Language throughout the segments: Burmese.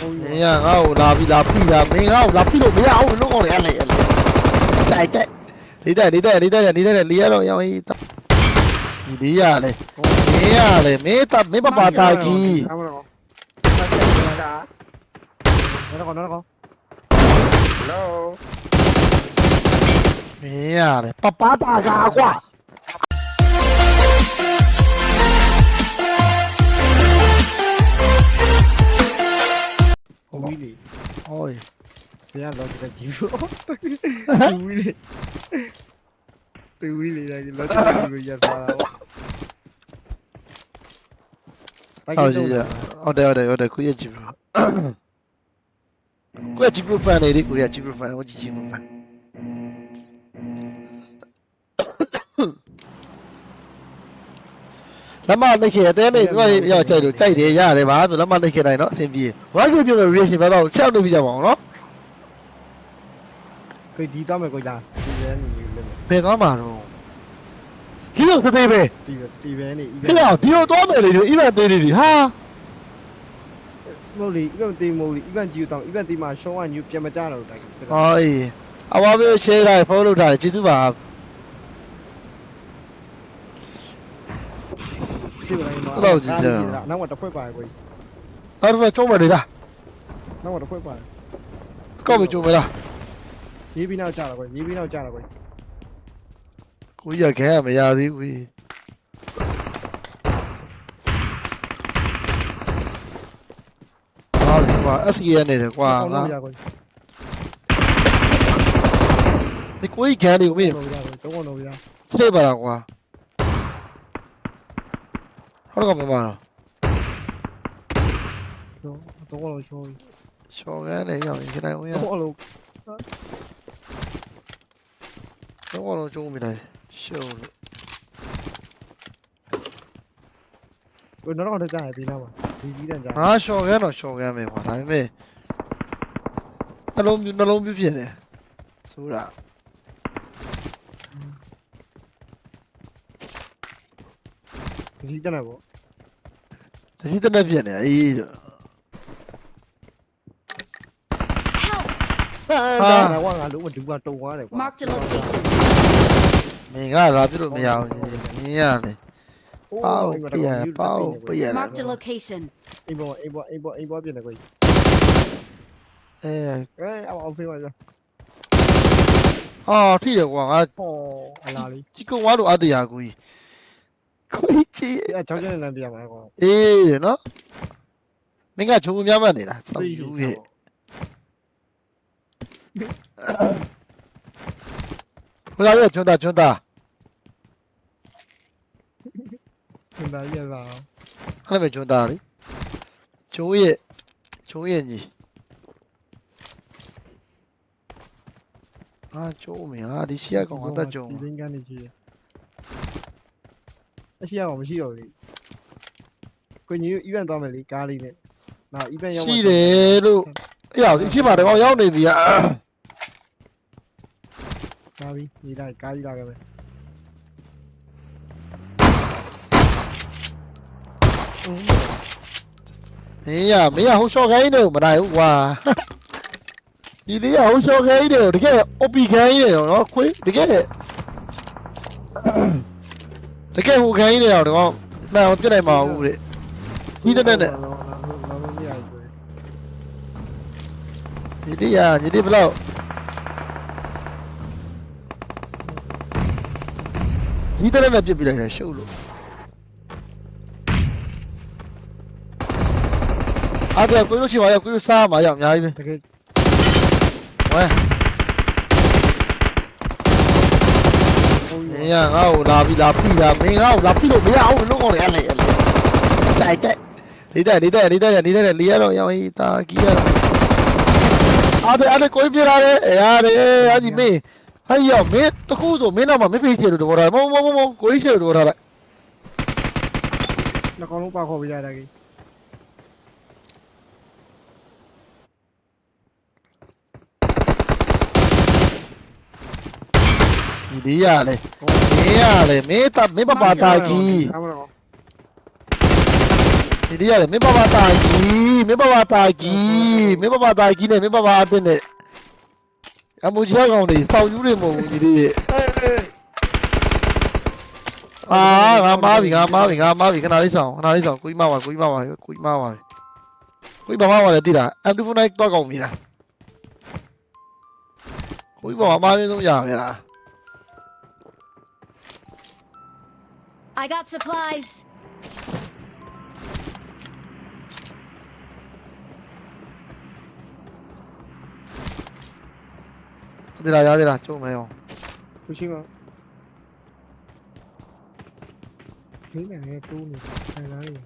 မင်းကငါ့ကိုလာပြီးလာဖိတာမင်းငါ့ကိုလာဖိလို့မရအောင်လုံးအောင်လေအဲ့လေအဲ့လေတိုက်တိုက်လေးတိုက်လေးတိုက်လေးတိုက်လေးတိုက်လေးရတော့ရောင်းရေးဒီလေးရလေမင်းရလေမင်းတပ်မင်းပပတာကြီးအားမလို့ဒါနော်ကောနော်ကော Hello မင်းရလေပပတာကာကွာ ဘယ်ကတော့ကြည့်ကြည့်လို့ဝီလီတူဝီလီလည်းလောချင်ကိုရသွားတာပေါ့ဟုတ်ကြီးဟုတ်တယ်ဟုတ်တယ်ဟုတ်တယ်ကိုရကြည့်လို့ကိုရကြည့်လို့ဖန်နေဒီကိုရကြည့်လို့ဖန်ဟိုကြည့်ကြည့်လို့ဖန်လမ်းမနှိပ်ခဲ့တဲ့နေ့တို့ရောက်ကြိုက်လို့ကြိုက်တယ်ရတယ်ပါဆိုလမ်းမနှိပ်ခဲ့တိုင်းတော့အဆင်ပြေဝါကြီးပြောတဲ့ reaction ဘာတော့ချက်လို့ပြကြပါအောင်နော် ကိုဒီတော့မယ်ကိုလာဒီပဲနေနေလို့ဘယ်ကောင်းမှာတော့ဒီလိုသေးသေးပဲဒီပဲဒီပဲနေခဏဒီလိုသွားမယ်လေဒီ event သေးသေးဒီဟာမို့လီ event တေးမို့လီ event ကြီးတော့ event တေးမှာရှောင်းဝညူပြန်မကြတော့တိုင်းဟောအေးအဝါဘေး share လိုက် follow လုပ်ထားတယ်ကျေးဇူးပါဒီလိုင်းတော့နောက်တော့ဖွဲ့ပါကိုနောက်တစ်ခါကျုံးမယ်လေလားနောက်တော့ဖွဲ့ပါကောက်ပြီးကျုံးမယ်လား ရေးပြီးနောက်ကြတော့ကိုရေးပြီးနောက်ကြတော့ကိုကိုကြီးကခဲရမရသေးဘူးဟာဒီမှာ SKN နေတယ်ကွာငါရကိုဒီကိုကြီးကန်နေကိုမင်းတော့ရကိုတော့တော့ရထိပ်ပါလားကွာဟောတော့ကမမတော့တော့တော့ရှောင်းရှော်ကန်နေရောက်ရင်ခဏဦးရတော့လို့ တော့တော့ကျုံးမိတယ်ရှုံးလို့ကိုတော့တော့ကြားရပြီးနောက်ပါဒီကြီးတန်းကြားငါရှော်ကန်တော့ရှော်ကန်ပဲကွာဒါပေမဲ့နှလုံးနှလုံးပြဖြစ်တယ်ဆိုတာဒီကြီးတန်းပေါ့တတိတနက်ပြနေအေးတော့ဟာဒါကငါလုံးမဒူပါတုံသွားတယ်ကွာ Marked a location. မင်းကလာပြလို့မရဘူးမင်းရတယ်ပေါ့ပြရပေါ့ပြရလာ Marked a location. အိမ်ပေါ်အိမ်ပေါ်အိမ်ပေါ်အိမ်ပေါ်ပြင်တယ်ကိုအဲအဲအောင်ဖေးပါကြအော်ထိရကွာငါဟောအလားလေးជីကုံဝါလို့အတရာကိုကြီးကိုကြီးကြီးအဲချောင်းကျန်းလမ်းပြမှာကွာအေးနော်မင်းကဂျုံများမှတ်နေတာစောက်ယူရဲ့ ဟိုလာရကျွန်းသားကျွန်းသားစင်တာရလာအဲ့ဒါပဲကျွန်းသားလေဂျုံရဲ့ဂျုံရဲ့ညီအာဂျုံမင်းဟာဒီရှီယာကောင်အသက်ဂျုံဒီလင်းကနေကြီးအရှိရအောင်မရှိတော့လေကိုကြီး event သွားမယ်လေကားလေးနဲ့နောက် event ရောက်ရှိတယ်လို့အေးအောင်ဒီအချိန်မှာတော့ရောက်နေပြီอ่ะ ကားပြီးနေလိုက်ကားကြီးလာခဲ့မယ်မင်းရမင်းရဟိုရှော့ခိုင်းနေမနိုင်ဘူးကွာဒီသေးရဟိုရှော့ခိုင်းနေတကယ် OP ခိုင်းနေတော့နော်ခွေးတကယ်တကယ်ဟိုခိုင်းနေတော့တော့မှန်ပြတ်နိုင်မှာဘူးတဲ့ဒီတဲ့နဲ့လောလောမရဘူးဒီသေးရဒီသေးဘလောက် ဒီတဲ့နဲ့ပြစ်ပြလိုက်တယ်ရှုပ်လို့အားကကိုလို့ရှိပါရောကိုလို့စားမှာရောက်အများကြီးပဲတကယ်ဝဲဟုတ်မင်းကငါ့ကိုလာပြီးလာဖိတာမင်းငါ့ကိုလာဖိလို့မရအောင်လုံးအောင်လေအဲ့လေအဲ့လေတိုက်တိုက်လေးတိုက်လေးတိုက်လေးတိုက်လေးတိုက်လေးရတော့ရောင်းရေးတာကြီးရတော့အားတယ်အားတယ်ကိုပြလာတယ်ရတယ်အားကြီးမင်း ဟဲ့ရောမင်းတကူဆိုမင်းတော့မမေ့ဖေးချေလို့တော့ထားမမမမကိုကြီးချေလို့တော့ထားလိုက်နှကောင်လုံးပါခေါ်ပြရတာကြီးဒီလေးရလေမင်းရလေမင်းတပ်မင်းပပတာကြီးအားမလို့ဒီတည်းရတယ်မင်းပပတာကြီးမင်းပပတာကြီးမင်းပပတာကြီးနဲ့မင်းပပအတင်းနဲ့ အမူချောင်းကောင်တွေစောက်ယူတွေမဟုတ်ဘူးဒီတည်းအာငါမားပြီငါမားပြီငါမားပြီခဏလေးဆောင်ခဏလေးဆောင်ကိုကြီးမားပါကိုကြီးမားပါကိုကြီးမားပါကိုကြီးဘာမှမလဲတိတာအန်တူဖိုနိုက်တော့ကောင်းပြီလားကိုကြီးဘာမှမားရင်းဆုံးရခဲ့လား I got supplies. 压了，压力了，就没有。不信吗？你俩在兜里，在哪里？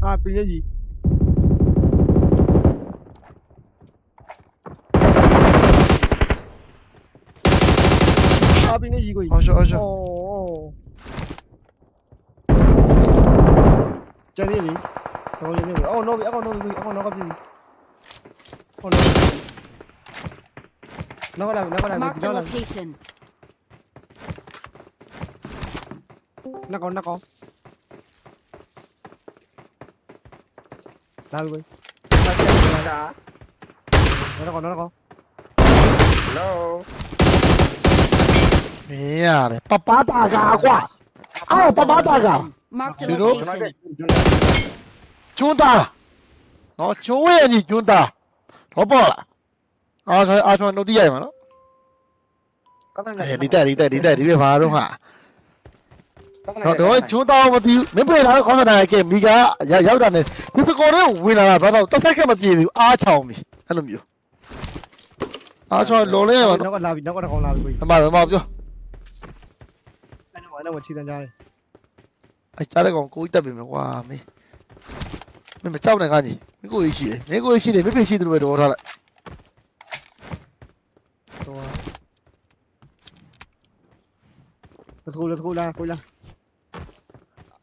啊，不接你。阿兵的一个，二十二十。nó bị con nó bị con nó gặp gì? Con nó nó có làm nó có làm nó có làm nó có nó có. Lao luôn dạ. nó có nó có. Hello. Mẹ đấy papa ta gà quá. À papa ta gà? Mark the location. Chúng ta. နော်ချိုးရဲ့ညီညွန်းတာတော့ပေါ့လားအာဆိုအာဆိုတော့တိရရမှာနော်ကောင်းတယ်အေးဒီတက်ဒီတက်ဒီတက်ဒီပြဘာတော့ဟာတော့တော့ချိုးတော့မသိဘူးမင်းပြေလာတော့ခေါင်းဆောင်တိုင်းကဲမိကရောက်တာနဲ့ဒီစကော်တော့ဝင်လာတာဘာတော့တက်ဆက်ကမပြေဘူးအားချောင်ပြီအဲ့လိုမျိုးအားချောင်လော်လဲရပါတော့လာပြီနောက်ကတစ်ခေါက်လာပြီအမမပြောအဲ့တော့အဲ့တော့ချီတန်းကြတယ်အဲ့ကြားတဲ့ကောင်ကိုကြီးတက်ပြီမယ်ကွာမင်းမင်းမကြောက်နဲ့ကားကြီး မင်းကိုကြီးရှိတယ်မင်းကိုကြီးရှိတယ်မင်းဖေရှိတယ်လို့ပဲတော်ထားလိုက်走啊。let's go let's go လာကိုလာ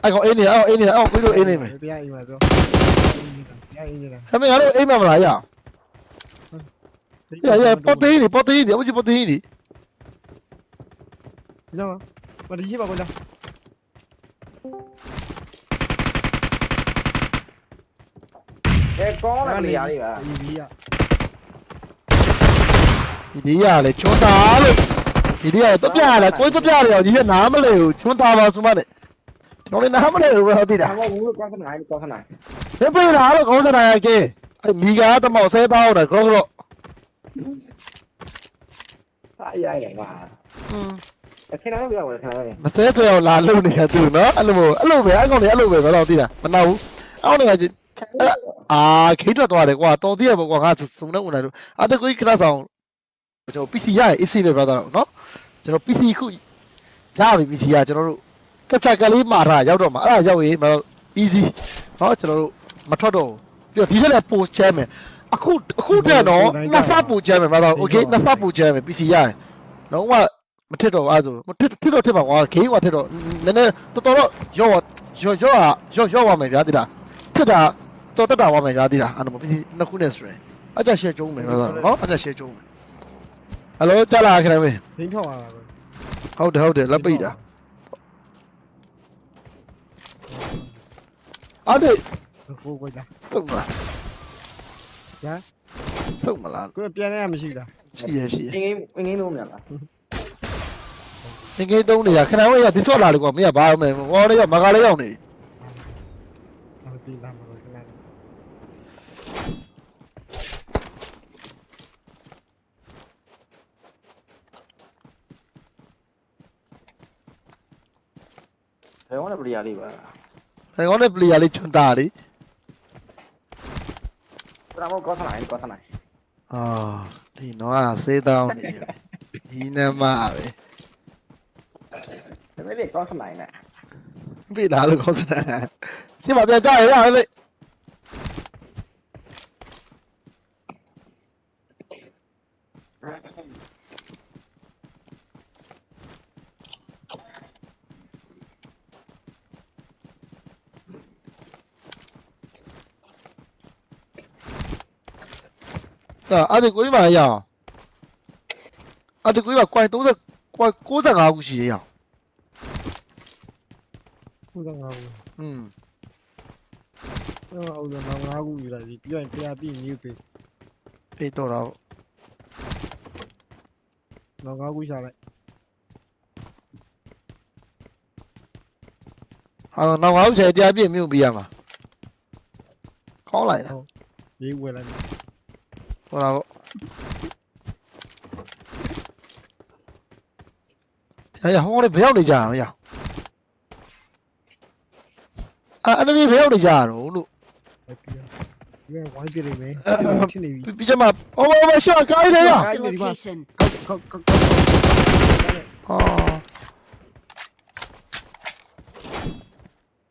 အဲ့ကောင်အိနေအဲ့ကောင်အိနေအဲ့ကောင်ကိုကြီးတို့အိနေမယ်ဘယ်ရအိမ်မှာပြောဘယ်ရအိမ်နေတာဟဲ့မင်းငါတို့အိမ်မမလားရရရပေါ်သေးနေပေါ်သေးနေအမကြီးပေါ်သေးနေဒီတော့မဒီကြီးပါကိုလာ အဲကောင်းတယ်လေရာလေးပါဒီဘီရဒီဒီရလေချွန်းသားလို့ဒီဒီရတော့ပြရတယ်ကိုကြီးပြရတယ်ရောဒီကနားမလဲဘူးချွန်းသားပါဆိုမှနဲ့ကျွန်တော်လည်းနားမလဲဘူးပဲဟုတ်ပြီလားဒါမှမဟုတ်ကောင်းစနိုင်ကောင်းစနိုင်မင်းပြေးလာတော့ခေါင်းစတာရကဲအဲ့မိကားတမောက်ဆဲသားဟုတ်တယ်ခေါကတော့အားရရပါอืมအခင်းတော့ပြောရခဏလေးမဆဲတဲ့အောင်လာလို့နေရသူနော်အဲ့လိုအဲ့လိုပဲအဲ့ကောင်တွေအဲ့လိုပဲဘာလို့သိတာမနာဘူးအောင်းနေကကြီး အာခိတ်ထွက်သွားတယ်ကွာတော်သေးရပေါ့ကွာငါစုံနေဝင်လာလို့အတကွေးခဏဆောင်ကျွန်တော် PC ရရဲ့ AC ပဲ brother နော်ကျွန်တော် PC ခုရပြီ PC ရကျွန်တော်တို့ကပ်ချာကလေးမှာထားရောက်တော့မှာအဲ့ဒါရောက်ရေးမတော့ easy နော်ကျွန်တော်တို့မထွက်တော့ဘူးပြီးတော့ဒီထက်လည်းပိုချမ်းမယ်အခုအခုတည်းတော့နှစ်ဆပိုချမ်းမယ် brother okay နှစ်ဆပိုချမ်းမယ် PC ရရင်လုံးဝမထစ်တော့အဲ့ဒါဆိုမထစ်ထစ်တော့ထစ်ပါကွာဂိမ်းကထစ်တော့နည်းနည်းတော်တော်တော့ရော့ရော့ရော့ရော့ရော့ပါမယ်ဗျာတိလားထစ်တာ တော်တက်တာပါမယ်ဗျာတိလားအဲ့တော့ PC နှစ်ခုနဲ့ဆိုရင်အကြရှယ်ကျုံးမယ် brother နော်အကြရှယ်ကျုံးမယ်ဟယ်လိုကြားလာခင်ဗျာရင်းထောက်လာတာကိုဟုတ်တယ်ဟုတ်တယ်လက်ပိတ်တာအဲ့ဒါကိုကိုလာစုံမလားညာစုံမလားကိုပြန်နေရမရှိတာရှိရရှိရငင်းငင်းလို့မရလားငငယ်သုံးနေရခဏဝဲရဒီဆော့လာလေကွာမင်းကဘာမှမဟောလေးရောက်မကားလေးရောက်နေအဲ့ဒီလာမလို့ ခဏဘယ်တော့လဲပရိယာလေးပါဟဲ့ကောင်းတဲ့ပလီယာလေးချွန်တာလေဒါမှမဟုတ်ကောင်းစနိုင်ကောင်းစနိုင်အာဒီနော်ဆေးတောင်းနေဒီနမပဲဒါပေမဲ့ကောင်းစနိုင်နဲ့ပြလာလို့ခေါ်စတာရှင်းပါပြန်ကြရရလေ အာအဲ့ဒီကိုကြီးမရအောင်အဲ့ဒီကိုကြီးကကွိုင်30ကွာ65ခုရှိရအောင်ခုတော့ငါ့ကိုอืมတော့အောင်တော့ငါ့ကိုယူလိုက်ပြီပြီးရင်တရားပြီးမြူပေးပေးတော့တော့တော့ငါ့ကိုရှာလိုက်ဟာနောက်ငါ့ကိုချိန်တရားပြည့်မြုပ်ပေးရမှာကောင်းလိုက်လား ရေးဝယ်လိုက်ဟောတာပေါ့ရရဟောလေဘယ်ရောက်နေကြတာလဲရအာအနမီဘယ်ရောက်နေကြတာတော့လို့လိုက်ပြီးရဝိုင်းပြနေမယ်ဖြစ်နေပြီပြီးကြမှာအော်မမရှာကိုင်းတယ်ရ Marked a location. ကောက်ကောက်ကောက်ဟာ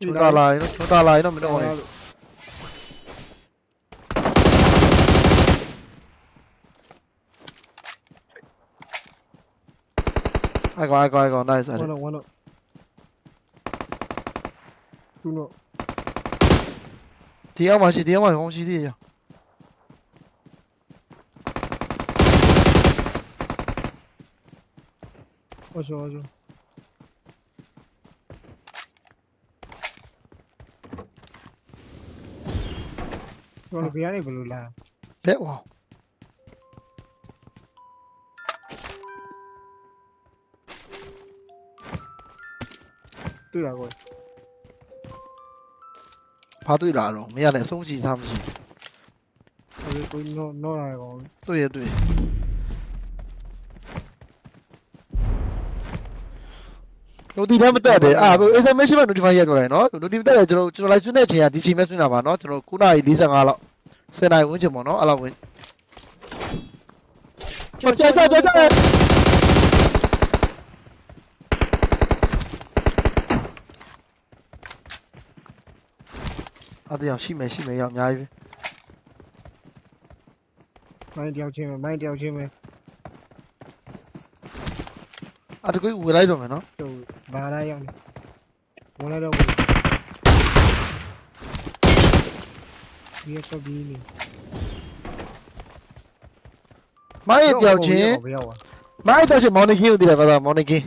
ချူတာလာရင်ချူတာလာရင်တော့မတော့ဘူး အကောအကောအကော nice အဲ့ဝမ်းတော့ဝမ်းတော့သူတော့ဒီအောင်မရှိဒီအောင်မရှိကောင်းရှိသေးရဟောချောဟောချောတော့ဘယ်ရနေဘလို့လားဘက်ဝါ တွေ့တာကောဘာတွေ့လာတော့မရနဲ့အဆုံးကြည့်သားမရှိဟိုကိုနော်နော်လာကောတွေ့ရတွေ့လို့ဒီထဲမတက်တယ်အာ SMS ပဲ notify ရတော့တယ်နော် notify တက်တယ်ကျွန်တော်ကျွန်တော် live ဆွတဲ့အချိန်ကဒီချိန်ပဲဆွနေတာပါနော်ကျွန်တော်9:45လောက်10နာရီဝန်းကျင်ပေါ့နော်အဲ့လောက်ဝန်းပြပြပြပြ အဲ့ဒီအောင်ရှိမယ်ရှိမယ်ရောက်အများကြီးပဲမိုင်းတယောက်ချင်းပဲမိုင်းတယောက်ချင်းပဲအဲ့တကွေးဝယ်လိုက်တော့မယ်နော်ဟိုဘာလာရောက်နေဝင်လာတော့ဒီရတော့ဒီနေမိုင်းတယောက်ချင်းဘယ်ရောက်อ่ะမိုင်းတယောက်ချင်းမော်နီကင်းကိုတည်တယ်ပါသားမော်နီကင်း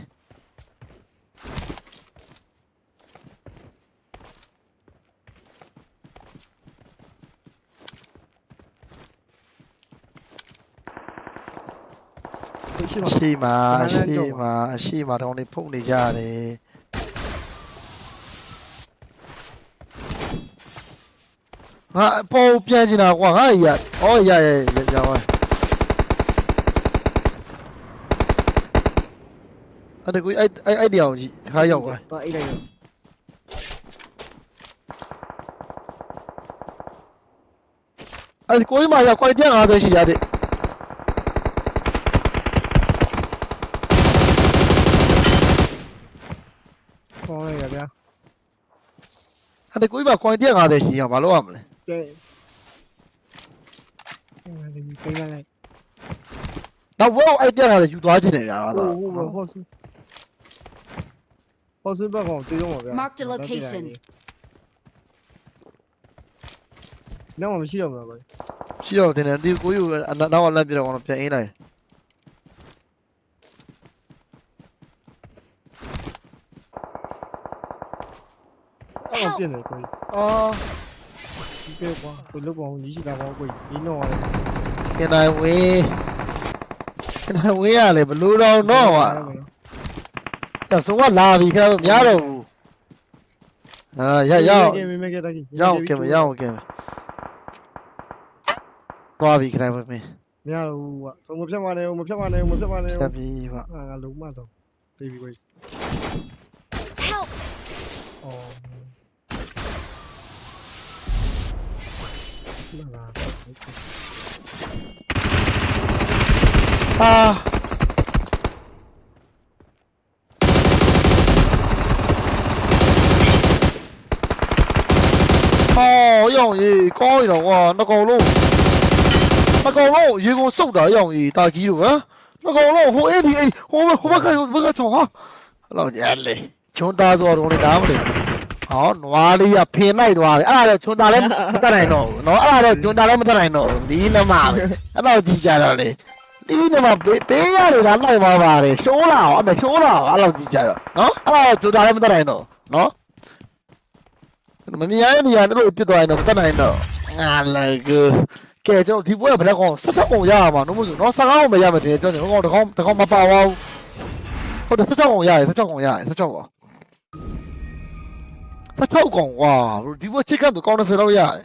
ရှိမှာ ရှိမှာရှိမှာတောင်းနေဖုန်နေကြရတယ်ငါအပေါ်ပြန်ချင်တာကွာငါရဩရရရရပါအဲ့ဒါကိုအဲ့အဲ့အဲ့ဒီအောင်ကြီးခါရောက်သွားတော့အိတ်လိုက်ရောအဲ့ဒီကိုကြီးမှာရောက်ခွိုင်150ရှိရတဲ့ ဟောရဗျာအဲ့ဒီကိုကြီးမှာခွိုင်150ရှိရဘာလို့ရမလဲကဲအဲဒီပိတ်လိုက်နောက်ဘောအဲ့150ယူသွားခြင်းတယ်ဗျာဟိုတော့ဟိုဟောဆူဟောဆူဘက်ကောင်တေးတော့ပါဗျာ Marked a location. နောက်မှမရှိတော့မှာပါရှိတော့တင်တယ်ဒီကိုကြီးကိုနောက်ကလက်ပြတော့ကျွန်တော်ပြန်အင်းလိုက် အော်ပြည့်နေကိုအာဒီကကွာကိုလုတ်ပေါင်းကြီးရှိတာပေါ့ကိုဒီတော့ရတယ်ကင်နိုင်ဝင်းကင်နိုင်ဝင်းရလေဘလူးတော်တော့ဟာကျောက်ဆုံးကလာပြီခင်ဗျားများတော့ဘူးအာရရအောင်ကဲမင်းကဲတကြီးရအောင်ကင်မရအောင်ကင်မသွားပြီခင်ဗျားမင်းမရတော့ဘူးကွာဆုံးမဖြတ်ပါနဲ့မဖြတ်ပါနဲ့မဖြတ်ပါနဲ့ဆက်ပြီပါအာငါလုံးမတော့တေးပြီကို Help! အော် လာလာအာဟောရောင်ကြီးကောင်းရတော့ကွာနှကောင်လုံးနှကောင်လုံးရေကုန်စုတ်တာရောင်ကြီးတာကြီးတို့ဟမ်နှကောင်လုံးဟိုအဲ့ဒီအဲ့ဟိုဟိုဘက်က ဟောနွားလေးကဖင်လိုက်သွားတယ်အဲ့ဒါတော့ဂျွန်တာလည်းမတတ်နိုင်တော့ဘူးနော်အဲ့ဒါတော့ဂျွန်တာလည်းမတတ်နိုင်တော့ဘူးဒီနမပဲအဲ့တော့ကြည့်ကြတော့လေဒီနမပေးရတယ်လားလိုက်ပါပါလေရှိုးလာအောင်အဲ့ဒါရှိုးလာအောင်အဲ့လိုကြည့်ကြတော့နော်အဲ့တော့ဂျွန်တာလည်းမတတ်နိုင်တော့နော်မမြင်ရတဲ့နေရာတို့ပြစ်သွားရင်တော့မတတ်နိုင်တော့ငါလည်းကူကဲကျွန်တော်ဒီပွဲကဘယ်ကောင်ဆက်ချက်အောင်ရအောင်ပါနော်မဟုတ်ဘူးနော်15အောင်ပဲရမယ်တင်ကျွန်တော်တကောင်တကောင်မပါဝါဘူးဟုတ်တယ်ဆက်ချက်အောင်ရတယ်ဆက်ချက်အောင်ရတယ်ဆက်ချက်ပါ 16កောင်哇ဒီဘောချိတ်ကတ်တော့កောင်30လောက်ရတယ်